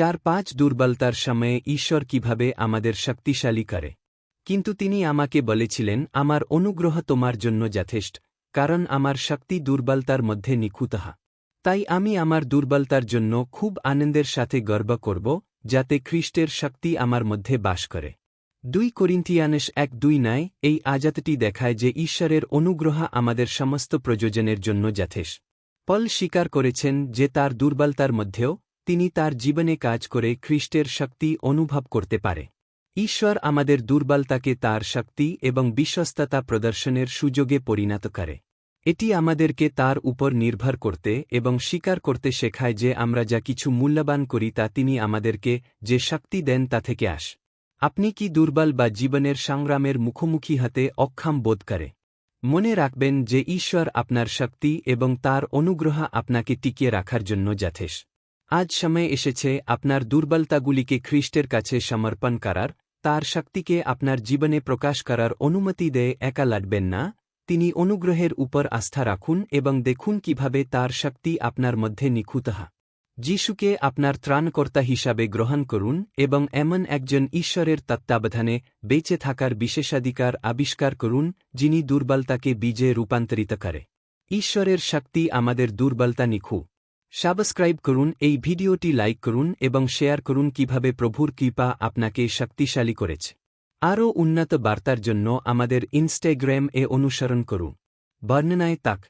চার পাঁচ দুর্বলতার সময়ে ঈশ্বর কীভাবে আমাদের শক্তিশালী করে। কিন্তু তিনি আমাকে বলেছিলেন, আমার অনুগ্রহ তোমার জন্য যথেষ্ট, কারণ আমার শক্তি দুর্বলতার মধ্যে নিখুঁতহা তাই আমি আমার দুর্বলতার জন্য খুব আনন্দের সাথে গর্ব করব, যাতে খ্রিস্টের শক্তি আমার মধ্যে বাস করে। দুই করিন্থিয়ানেশ এক দুই নয় এই আজাতটি দেখায় যে ঈশ্বরের অনুগ্রহ আমাদের সমস্ত প্রয়োজনের জন্য যথেষ্ট। পল স্বীকার করেছেন যে তার দুর্বলতার মধ্যেও তিনি তার জীবনে কাজ করে খ্রিস্টের শক্তি অনুভব করতে পারে। ঈশ্বর আমাদের দুর্বলতাকে তার শক্তি এবং বিশ্বস্ততা প্রদর্শনের সুযোগে পরিণত করে। এটি আমাদেরকে তার উপর নির্ভর করতে এবং স্বীকার করতে শেখায় যে আমরা যা কিছু মূল্যবান করি তা তিনি আমাদেরকে যে শক্তি দেন তা থেকে আস। আপনি কি দুর্বল বা জীবনের সংগ্রামের মুখোমুখি হাতে অক্ষম বোধ করে? মনে রাখবেন যে ঈশ্বর আপনার শক্তি এবং তার অনুগ্রহ আপনাকে টিকিয়ে রাখার জন্য যথেষ্ট। আজ সময় এসেছে আপনার দুর্বলতাগুলিকে খ্রিস্টের কাছে সমর্পণ করার, তার শক্তিকে আপনার জীবনে প্রকাশ করার অনুমতি দেয়, একা লাটবেন না। তিনি অনুগ্রহের উপর আস্থা রাখুন এবং দেখুন কীভাবে তার শক্তি আপনার মধ্যে নিখুঁতহা যিশুকে আপনার ত্রাণকর্তা হিসাবে গ্রহণ করুন এবং এমন একজন ঈশ্বরের তত্ত্বাবধানে বেঁচে থাকার বিশেষাধিকার আবিষ্কার করুন, যিনি দুর্বলতাকে বীজে রূপান্তরিত করে। ঈশ্বরের শক্তি আমাদের দুর্বলতা নিখু সাবস্ক্রাইব করুন, এই ভিডিওটি লাইক করুন এবং শেয়ার করুন কীভাবে প্রভুর কৃপা আপনাকে শক্তিশালী করেছে। আরও উন্নত বার্তার জন্য আমাদের ইনস্টাগ্রাম এ অনুসরণ করুন। বর্ণনায় তাক।